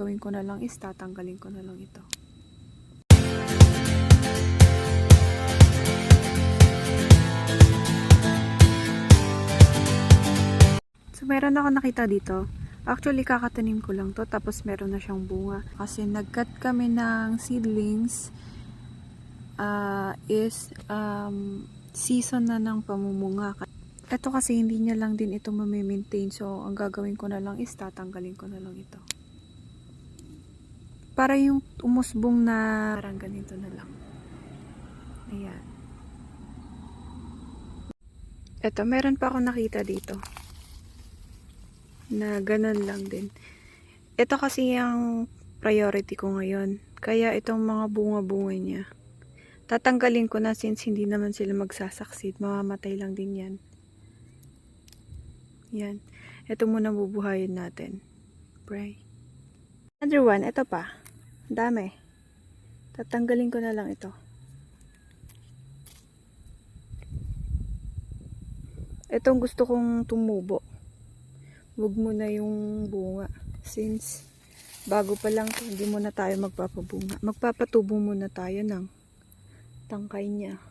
gagawin ko na lang is tatanggalin ko na lang ito. So, meron ako nakita dito. Actually, kakatanim ko lang to. Tapos, meron na siyang bunga. Kasi, nag-cut kami ng seedlings. ah is, um, season na ng pamumunga. Ito kasi, hindi niya lang din ito mamimaintain. So, ang gagawin ko na lang is tatanggalin ko na lang ito. Para yung umusbong na parang ganito na lang. Ayan. Ito, meron pa ako nakita dito na ganun lang din. Ito kasi yung priority ko ngayon. Kaya itong mga bunga-bunga niya, tatanggalin ko na since hindi naman sila magsasaksid. Mamamatay lang din yan. Yan. Ito muna bubuhayin natin. Pray. Another one, ito pa. Dami. Tatanggalin ko na lang ito. Itong gusto kong tumubo wag mo na yung bunga. Since bago pa lang hindi muna tayo magpapabunga. Magpapatubo muna tayo ng tangkay niya.